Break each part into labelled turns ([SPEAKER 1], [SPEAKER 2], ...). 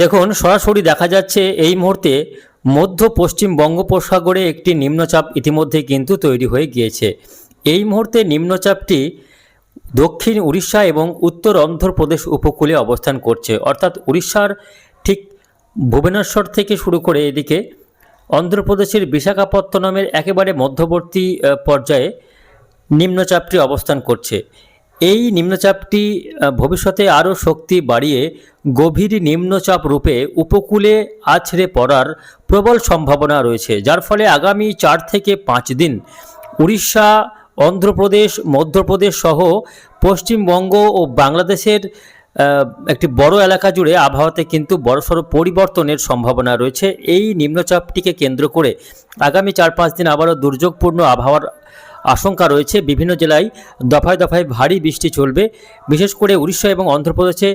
[SPEAKER 1] দেখুন, সরাসরি দেখা যাচ্ছে এই মুহূর্তে মধ্য পশ্চিম বঙ্গোপসাগরে একটি নিম্নচাপ ইতিমধ্যে কিন্তু তৈরি হয়ে গিয়েছে। এই মুহূর্তে নিম্নচাপটি দক্ষিণ উড়িষ্যা এবং উত্তর অন্ধ্রপ্রদেশ উপকূলে অবস্থান করছে। অর্থাৎ উড়িষ্যার ঠিক ভুবনেশ্বর থেকে শুরু করে এদিকে অন্ধ্রপ্রদেশের বিশাখাপত্তনমের একেবারে মধ্যবর্তী পর্যায়ে নিম্নচাপটি অবস্থান করছে। এই নিম্নচাপটি ভবিষ্যতে আরও শক্তি বাড়িয়ে গভীর নিম্নচাপ রূপে উপকূলে আছড়ে পড়ার প্রবল সম্ভাবনা রয়েছে, যার ফলে আগামী চার থেকে পাঁচ দিন উড়িষ্যা, অন্ধ্রপ্রদেশ, মধ্যপ্রদেশ সহ পশ্চিমবঙ্গ ও বাংলাদেশের একটি বড় এলাকা জুড়ে আবহাওয়াতে কিন্তু বড়সড় পরিবর্তনের সম্ভাবনা রয়েছে। এই নিম্নচাপটিকে কেন্দ্র করে আগামী চার পাঁচ দিন আবারও দুর্যোগপূর্ণ আবহাওয়ার আশঙ্কা রয়েছে, বিভিন্ন জেলায় দফায় দফায় ভারী বৃষ্টি চলবে। বিশেষ করে উড়িষ্যা এবং অন্ধ্রপ্রদেশে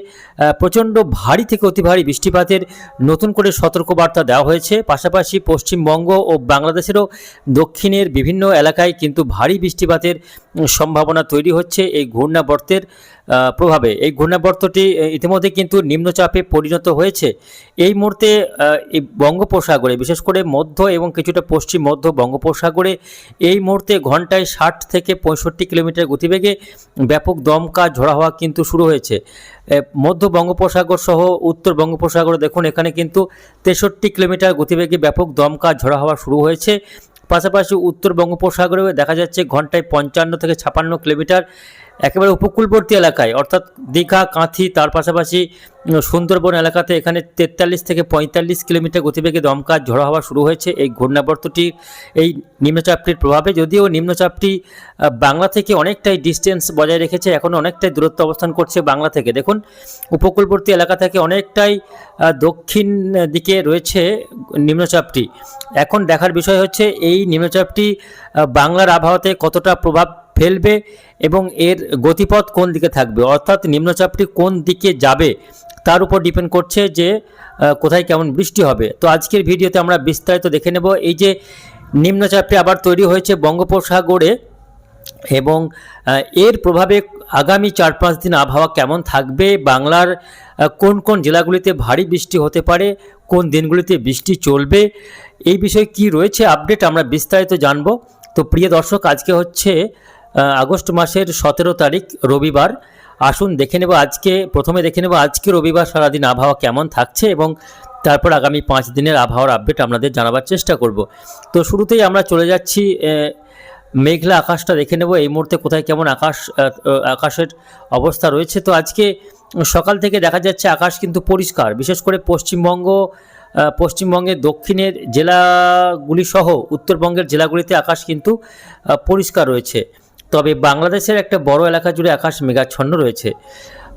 [SPEAKER 1] প্রচণ্ড ভারী থেকে অতি ভারী বৃষ্টিপাতের নতুন করে সতর্কবার্তা দেওয়া হয়েছে। পাশাপাশি পশ্চিমবঙ্গ ও বাংলাদেশেরও দক্ষিণের বিভিন্ন এলাকায় কিন্তু ভারী বৃষ্টিপাতের সম্ভাবনা তৈরি হচ্ছে এই ঘূর্ণাবর্তের প্রভাবে। এই ঘূর্ণাবর্তটি ইতিমধ্যে কিন্তু নিম্নচাপে পরিণত হয়েছে। এই মুহূর্তে এই বঙ্গোপসাগরে, বিশেষ করে মধ্য এবং কিছুটা পশ্চিম মধ্য বঙ্গোপসাগরে, এই মুহূর্তে ঘন্টায় ষাট থেকে পঁয়ষট্টি কিলোমিটার গতিবেগে ব্যাপক দমকা ঝোড়া হওয়া কিন্তু শুরু হয়েছে। মধ্য বঙ্গোপসাগর সহ উত্তর বঙ্গোপসাগর দেখুন, এখানে কিন্তু তেষট্টি কিলোমিটার গতিবেগে ব্যাপক দমকা ঝোড়া হওয়া শুরু হয়েছে। পাশাপাশি উত্তর বঙ্গোপসাগরেও দেখা যাচ্ছে ঘন্টায় পঞ্চান্ন থেকে ছাপান্ন কিলোমিটার একেবারে উপকূলবর্তী এলাকায়, অর্থাৎ দীঘা, কাঁথি, তার পাশাপাশি সুন্দরবন এলাকাতে এখানে তেতাল্লিশ থেকে পঁয়তাল্লিশ কিলোমিটার গতিবেগে দমকা ঝড়ো হওয়া শুরু হয়েছে। এই ঘূর্ণাবর্তটি, এই নিম্নচাপটির প্রভাবে যদিও নিম্নচাপটি বাংলা থেকে অনেকটাই ডিস্টেন্স বজায় রেখেছে, এখন অনেকটাই দূরত্ব অবস্থান করছে বাংলা থেকে। দেখুন, উপকূলবর্তী এলাকা থেকে অনেকটাই দক্ষিণ দিকে রয়েছে নিম্নচাপটি। এখন দেখার বিষয় হচ্ছে, এই নিম্নচাপটি বাংলার আবহাওয়াতে কতটা প্রভাব ফেলবে এবং এর গতিপথ কোন দিকে থাকবে? অর্থাৎ নিম্নচাপটি কোন দিকে যাবে? তার উপর ডিপেন্ড করছে যে কোথায় কেমন বৃষ্টি হবে। তো আজকের ভিডিওতে আমরা বিস্তারিত দেখে নেব। এই যে নিম্নচাপটি আবার তৈরি হয়েছে বঙ্গোপসাগরে এবং এর প্রভাবে আগামী চার পাঁচ দিন আবহাওয়া কেমন থাকবে? বাংলার কোন কোন জেলাগুলিতে ভারী বৃষ্টি হতে পারে? কোন দিনগুলিতে বৃষ্টি চলবে? এই বিষয়ে কি রয়েছে আপডেট আমরা বিস্তারিত জানব। তো প্রিয় দর্শক, আজকে হচ্ছে আগস্ট মাসের সতেরো তারিখ, রবিবার। আসুন, দেখে নেব আজকে, প্রথমে দেখে নেব আজকে রবিবার সারাদিন আবহাওয়া কেমন থাকছে এবং তারপর আগামী পাঁচ দিনের আবহাওয়ার আপডেট আপনাদের জানাবার চেষ্টা করব। তো শুরুতেই আমরা চলে যাচ্ছি মেঘলা আকাশটা দেখে নেব। এই মুহূর্তে কোথায় কেমন আকাশ আকাশের অবস্থা রয়েছে। তো আজকে সকাল থেকে দেখা যাচ্ছে আকাশ কিন্তু পরিষ্কার, বিশেষ করে পশ্চিমবঙ্গ পশ্চিমবঙ্গের দক্ষিণের জেলাগুলি সহ উত্তরবঙ্গের জেলাগুলিতে আকাশ কিন্তু পরিষ্কার রয়েছে। তবে বাংলাদেশের একটা বড় এলাকা জুড়ে আকাশ মেঘাচ্ছন্ন রয়েছে।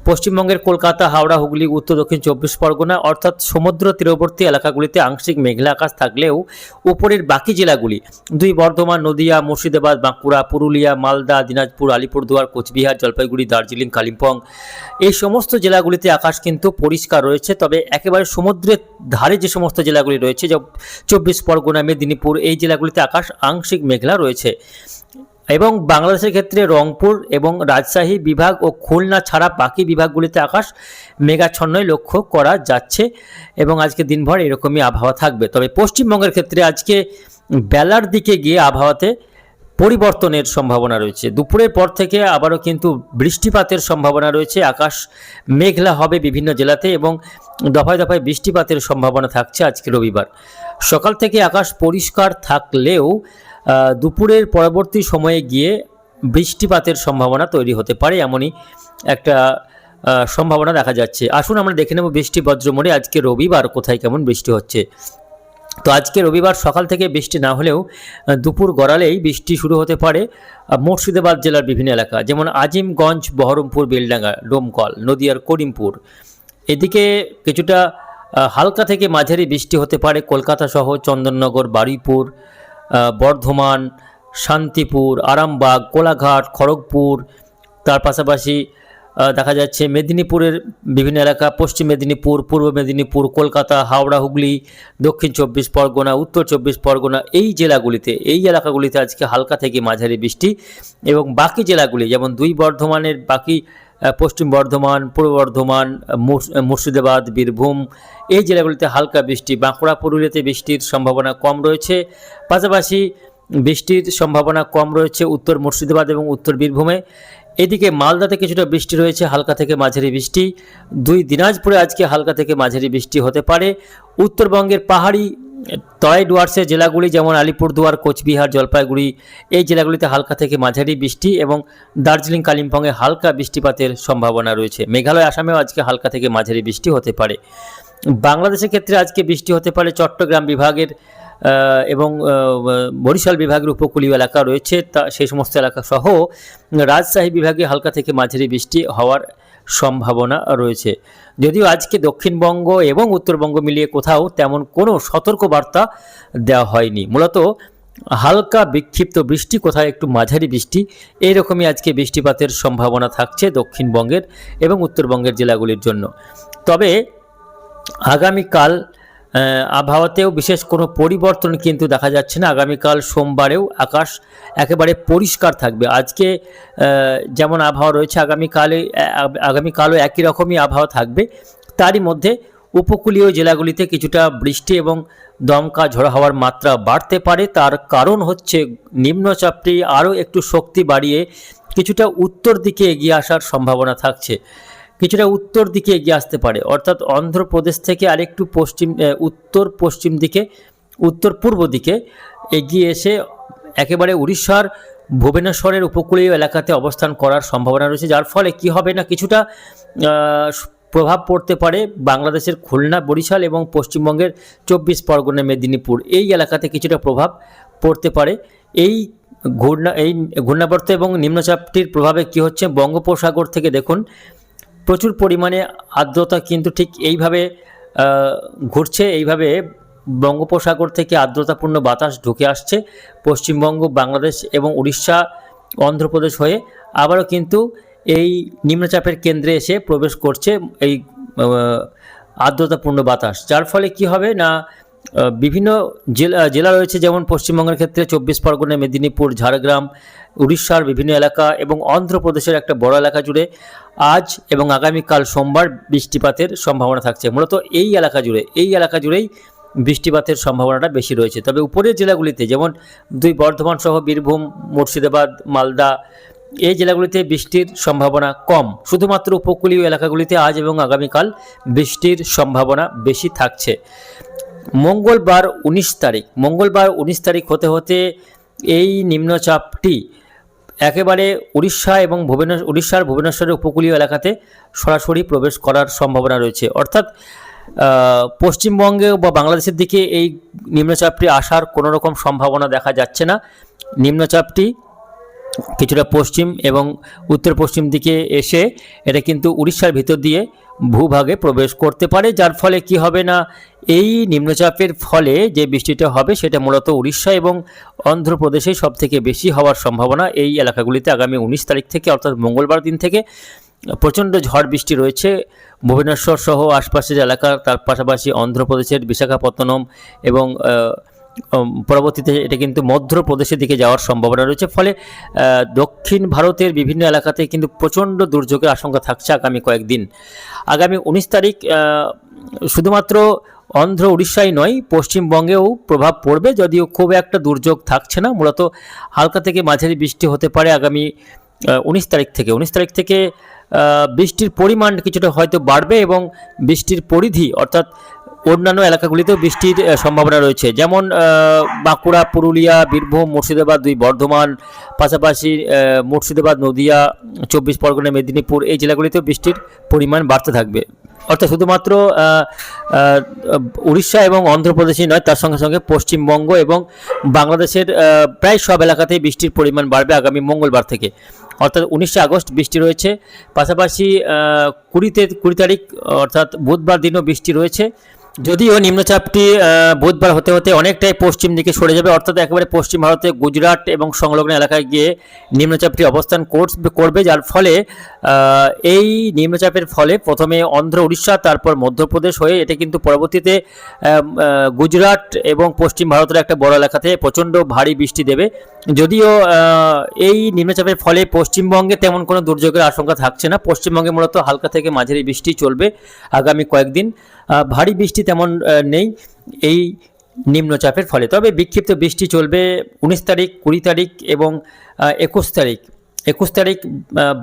[SPEAKER 1] পশ্চিমবঙ্গের কলকাতা, হাওড়া, হুগলি, উত্তর, দক্ষিণ চব্বিশ পরগনা অর্থাৎ সমুদ্র তীরবর্তী এলাকাগুলিতে আংশিক মেঘলা আকাশ থাকলেও উপরের বাকি জেলাগুলি দুই বর্ধমান, নদিয়া, মুর্শিদাবাদ, বাঁকুড়া, পুরুলিয়া, মালদা, দিনাজপুর, আলিপুরদুয়ার, কোচবিহার, জলপাইগুড়ি, দার্জিলিং, কালিম্পং এই সমস্ত জেলাগুলিতে আকাশ কিন্তু পরিষ্কার রয়েছে। তবে একেবারে সমুদ্রের ধারে যে সমস্ত জেলাগুলি রয়েছে চব্বিশ পরগনা, মেদিনীপুর এই জেলাগুলিতে আকাশ আংশিক মেঘলা রয়েছে। এবং বাংলাদেশের ক্ষেত্রে রংপুর এবং রাজশাহী বিভাগ ও খুলনা ছাড়া বাকি বিভাগগুলিতে আকাশ মেঘাচ্ছন্নই লক্ষ্য করা যাচ্ছে এবং আজকে দিনভর এরকমই আবহাওয়া থাকবে। তবে পশ্চিমবঙ্গের ক্ষেত্রে আজকে বেলার দিকে গিয়ে আবহাওয়াতে পরিবর্তনের সম্ভাবনা রয়েছে। দুপুরের পর থেকে আবারও কিন্তু বৃষ্টিপাতের সম্ভাবনা রয়েছে। আকাশ মেঘলা হবে বিভিন্ন জেলাতে এবং দফায় দফায় বৃষ্টিপাতের সম্ভাবনা থাকছে আজকে রবিবার। সকাল থেকে আকাশ পরিষ্কার থাকলেও দুপুরের পরবর্তী সময়ে গিয়ে বৃষ্টিপাতের সম্ভাবনা তৈরি হতে পারে এমনই একটা সম্ভাবনা দেখা যাচ্ছে। আসুন আমরা দেখে নেব বৃষ্টি বজ্রমরে আজকে রবিবার কোথায় কেমন বৃষ্টি হচ্ছে। তো আজকে রবিবার সকাল থেকে বৃষ্টি না হলেও দুপুর গড়ালেই বৃষ্টি শুরু হতে পারে মুর্শিদাবাদ জেলার বিভিন্ন এলাকা, যেমন আজিমগঞ্জ, বহরমপুর, বেলডাঙ্গা, ডোমকল, নদিয়ার করিমপুর। এদিকে কিছুটা হালকা থেকে মাঝারি বৃষ্টি হতে পারে কলকাতা সহ চন্দননগর, বারুইপুর বর্ধমান, শান্তিপুর, আরামবাগ, কোলাঘাট, খড়গপুর। তার পাশাপাশি দেখা যাচ্ছে মেদিনীপুরের বিভিন্ন এলাকা, পশ্চিম মেদিনীপুর, পূর্ব মেদিনীপুর, কলকাতা, হাওড়া, হুগলি, দক্ষিণ চব্বিশ পরগনা, উত্তর চব্বিশ পরগনা এই জেলাগুলিতে, এই এলাকাগুলিতে আজকে হালকা থেকে মাঝারি বৃষ্টি এবং বাকি জেলাগুলি, যেমন দুই বর্ধমানের বাকি পশ্চিম বর্ধমান, পূর্ব বর্ধমান মুর্শিদাবাদ, বীরভূম, এই জেলাগুলিতে হালকা বৃষ্টি, বাঁকুড়া, পুরুলিয়াতে বৃষ্টির সম্ভাবনা কম রয়েছে। পাশাপাশি বৃষ্টির সম্ভাবনা কম রয়েছে উত্তর মুর্শিদাবাদ এবং উত্তর বীরভূমে। এদিকে মালদাতে কিছুটা বৃষ্টি রয়েছে, হালকা থেকে মাঝারি বৃষ্টি। দুই দিনাজপুরে আজকে হালকা থেকে মাঝারি বৃষ্টি হতে পারে। উত্তরবঙ্গের পাহাড়ি তরাই ডুয়ার্সের জেলাগুলি যেমন আলিপুরদুয়ার, কোচবিহার, জলপাইগুড়ি, এই জেলাগুলিতে হালকা থেকে মাঝারি বৃষ্টি এবং দার্জিলিং, কালিম্পংয়ে হালকা বৃষ্টিপাতের সম্ভাবনা রয়েছে। মেঘালয়, আসামেও আজকে হালকা থেকে মাঝারি বৃষ্টি হতে পারে। বাংলাদেশের ক্ষেত্রে আজকে বৃষ্টি হতে পারে চট্টগ্রাম বিভাগের এবং বরিশাল বিভাগের উপকূলীয় এলাকা রয়েছে। তা, সেই সমস্ত এলাকা সহ রাজশাহী বিভাগে হালকা থেকে মাঝারি বৃষ্টি হওয়ার সম্ভাবনা রয়েছে। যদিও আজকে দক্ষিণবঙ্গ এবং উত্তরবঙ্গ মিলিয়ে কোথাও তেমন কোনো সতর্কবার্তা দেওয়া হয়নি। মূলত হালকা বিক্ষিপ্ত বৃষ্টি কোথায় একটু মাঝারি বৃষ্টি এইরকমই আজকে বৃষ্টিপাতের সম্ভাবনা থাকছে দক্ষিণবঙ্গের এবং উত্তরবঙ্গের জেলাগুলির জন্য। তবে আগামীকাল আবহাওয়াতেও বিশেষ কোনো পরিবর্তন কিন্তু দেখা যাচ্ছে না। আগামীকাল সোমবারেও আকাশ একেবারে পরিষ্কার থাকবে। আজকে যেমন আবহাওয়া রয়েছে, আগামীকালে আগামীকালও একই রকমই আবহাওয়া থাকবে। তারই মধ্যে উপকূলীয় জেলাগুলিতে কিছুটা বৃষ্টি এবং দমকা ঝড়ো হওয়ার মাত্রা বাড়তে পারে। তার কারণ হচ্ছে নিম্নচাপটি আরও একটু শক্তি বাড়িয়ে কিছুটা উত্তর দিকে এগিয়ে আসার সম্ভাবনা থাকছে। কিছুটা উত্তর দিকে এগিয়ে আসতে পারে। অর্থাৎ অন্ধ্রপ্রদেশ থেকে আরেকটু পশ্চিম উত্তর পশ্চিম দিকে, উত্তর পূর্ব দিকে এগিয়ে এসে একেবারে উড়িষ্যার ভুবনেশ্বরের উপকূলীয় এলাকাতে অবস্থান করার সম্ভাবনা রয়েছে, যার ফলে কি হবে না কিছুটা প্রভাব পড়তে পারে বাংলাদেশের খুলনা, বরিশাল এবং পশ্চিমবঙ্গের চব্বিশ পরগনা, মেদিনীপুর। এই এলাকাতে কিছুটা প্রভাব পড়তে পারে। এই ঘূর্ণা, এই ঘূর্ণাবর্ত এবং নিম্নচাপটির প্রভাবে কি হচ্ছে? বঙ্গোপসাগর থেকে দেখুন প্রচুর পরিমাণে আর্দ্রতা কিন্তু ঠিক এইভাবে ঘুরছে। এইভাবে বঙ্গোপসাগর থেকে আর্দ্রতাপূর্ণ বাতাস ঢুকে আসছে পশ্চিমবঙ্গ, বাংলাদেশ এবং উড়িষ্যা, অন্ধ্রপ্রদেশ হয়ে। আবারও কিন্তু এই নিম্নচাপের কেন্দ্রে এসে প্রবেশ করছে এই আর্দ্রতাপূর্ণ বাতাস। যার ফলে কি হবে না বিভিন্ন জেলা জেলা রয়েছে, যেমন পশ্চিমবঙ্গের ক্ষেত্রে চব্বিশ পরগনা, মেদিনীপুর, ঝাড়গ্রাম, উড়িষ্যার বিভিন্ন এলাকা এবং অন্ধ্রপ্রদেশের একটা বড় এলাকা জুড়ে আজ এবং আগামীকাল সোমবার বৃষ্টিপাতের সম্ভাবনা থাকছে। মূলত এই এলাকা জুড়ে, এই এলাকা জুড়েই বৃষ্টিপাতের সম্ভাবনাটা বেশি রয়েছে। তবে উপরের জেলাগুলিতে, যেমন দুই বর্ধমান সহ বীরভূম, মুর্শিদাবাদ, মালদা, এই জেলাগুলিতে বৃষ্টির সম্ভাবনা কম। শুধুমাত্র উপকূলীয় এলাকাগুলিতে আজ এবং আগামীকাল বৃষ্টির সম্ভাবনা বেশি থাকছে। মঙ্গলবার উনিশ তারিখ, মঙ্গলবার উনিশ তারিখ হতে হতে এই নিম্নচাপটি একেবারে উড়িষ্যা এবং ভুবনেশ্বর উড়িষ্যার ভুবনেশ্বরের উপকূলীয় এলাকাতে সরাসরি প্রবেশ করার সম্ভাবনা রয়েছে। অর্থাৎ পশ্চিমবঙ্গে বা বাংলাদেশের দিকে এই নিম্নচাপটি আসার কোনো রকম সম্ভাবনা দেখা যাচ্ছে না। নিম্নচাপটি কিছুটা পশ্চিম এবং উত্তর পশ্চিম দিকে এসে এটা কিন্তু উড়িষ্যার ভিতর দিয়ে ভূভাগে প্রবেশ করতে পারে, যার ফলে কি হবে না? এই নিম্নচাপের ফলে যে বৃষ্টিটা হবে, সেটা মূলত উড়িষ্যা এবং অন্ধ্রপ্রদেশে সব থেকে বেশি হওয়ার সম্ভাবনা এই এলাকাগুলিতে আগামী উনিশ তারিখ থেকে, অর্থাৎ মঙ্গলবার দিন থেকে প্রচণ্ড ঝড় বৃষ্টি রয়েছে। ভুবনেশ্বর সহ আশপাশের এলাকা, তার পাশাপাশি অন্ধ্রপ্রদেশের বিশাখাপত্তনম এবং পরবর্তীতে এটা কিন্তু মধ্যপ্রদেশের দিকে যাওয়ার সম্ভাবনা রয়েছে। ফলে দক্ষিণ ভারতের বিভিন্ন এলাকাতে কিন্তু প্রচণ্ড দুর্যোগের আশঙ্কা থাকছে আগামী কয়েকদিন। আগামী উনিশ তারিখ শুধুমাত্র অন্ধ্র উড়িষ্যাই নয়, পশ্চিমবঙ্গেও প্রভাব পড়বে যদিও খুব একটা দুর্যোগ থাকছে না। মূলত হালকা থেকে মাঝারি বৃষ্টি হতে পারে আগামী উনিশ তারিখ থেকে। উনিশ তারিখ থেকে বৃষ্টির পরিমাণ কিছুটা হয়তো বাড়বে এবং বৃষ্টির পরিধি অর্থাৎ অন্যান্য এলাকাগুলিতেও বৃষ্টির সম্ভাবনা রয়েছে। যেমন বাঁকুড়া, পুরুলিয়া, বীরভূম, মুর্শিদাবাদ দুই বর্ধমান, পাশাপাশি মুর্শিদাবাদ, নদিয়া, চব্বিশ পরগনা, মেদিনীপুর এই জেলাগুলিতেও বৃষ্টির পরিমাণ বাড়তে থাকবে। অর্থাৎ শুধুমাত্র উড়িষ্যা এবং অন্ধ্রপ্রদেশই নয়, তার সঙ্গে সঙ্গে পশ্চিমবঙ্গ এবং বাংলাদেশের প্রায় সব এলাকাতেই বৃষ্টির পরিমাণ বাড়বে আগামী মঙ্গলবার থেকে। অর্থাৎ উনিশে আগস্ট বৃষ্টি রয়েছে। পাশাপাশি কুড়িতে, কুড়ি তারিখ, অর্থাৎ বুধবার দিনও বৃষ্টি রয়েছে। যদিও নিম্নচাপটি বুধবার হতে হতে অনেকটাই পশ্চিম দিকে সরে যাবে, অর্থাৎ একেবারে পশ্চিম ভারতে গুজরাট এবং সংলগ্ন এলাকায় গিয়ে নিম্নচাপটি অবস্থান করবে। যার ফলে এই নিম্নচাপের ফলে প্রথমে অন্ধ্র উড়িষ্যা, তারপর মধ্যপ্রদেশ হয়ে এটা কিন্তু পরবর্তীতে গুজরাট এবং পশ্চিম ভারতের একটা বড় এলাকাতে প্রচণ্ড ভারী বৃষ্টি দেবে। যদিও এই নিম্নচাপের ফলে পশ্চিমবঙ্গে তেমন কোনো দুর্যোগের আশঙ্কা থাকছে না। পশ্চিমবঙ্গে মূলত হালকা থেকে মাঝারি বৃষ্টি চলবে আগামী কয়েকদিন। ভারী বৃষ্টি তেমন নেই। এই নিম্নচাপের ফলে। তবে বিক্ষিপ্ত বৃষ্টি চলবে উনিশ তারিখ, কুড়ি তারিখ এবং একুশ তারিখ। একুশ তারিখ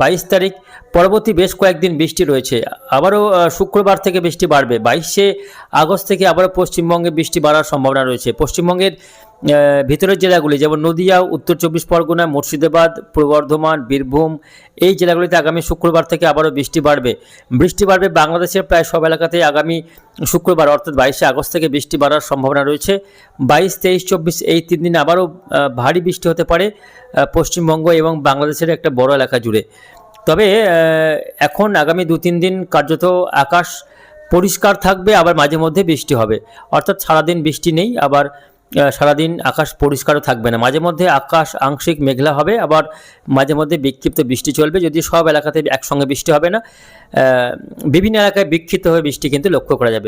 [SPEAKER 1] বাইশ তারিখ, পরবর্তী বেশ কয়েকদিন বৃষ্টি রয়েছে। আবারও শুক্রবার থেকে বৃষ্টি বাড়বে। বাইশে আগস্ট থেকে আবারও পশ্চিমবঙ্গে বৃষ্টি বাড়ার সম্ভাবনা রয়েছে। পশ্চিমবঙ্গের ভিতরের জেলাগুলি, যেমন নদিয়া, উত্তর চব্বিশ পরগনা, মুর্শিদাবাদ, পূর্ব বর্ধমান, বীরভূম, এই জেলাগুলিতে আগামী শুক্রবার থেকে আবারও বৃষ্টি বাড়বে। বৃষ্টি বাড়বে বাংলাদেশের প্রায় সব এলাকাতেই আগামী শুক্রবার, অর্থাৎ বাইশে আগস্ট থেকে বৃষ্টি বাড়ার সম্ভাবনা রয়েছে। বাইশ, তেইশ, চব্বিশ এই তিন দিন আবারও ভারী বৃষ্টি হতে পারে পশ্চিমবঙ্গ এবং বাংলাদেশের একটা বড় এলাকা জুড়ে। তবে এখন আগামী দু, তিন দিন কার্যত আকাশ পরিষ্কার থাকবে, আবার মাঝে মধ্যে বৃষ্টি হবে। অর্থাৎ সারাদিন বৃষ্টি নেই, আবার সারাদিন আকাশ পরিষ্কারও থাকবে না। মাঝে মধ্যে আকাশ আংশিক মেঘলা হবে, আবার মাঝে মধ্যে বিক্ষিপ্ত বৃষ্টি চলবে। যদি সব এলাকাতে একসঙ্গে বৃষ্টি হবে না বিভিন্ন এলাকায় বিক্ষিপ্ত হয়ে বৃষ্টি কিন্তু লক্ষ্য করা যাবে।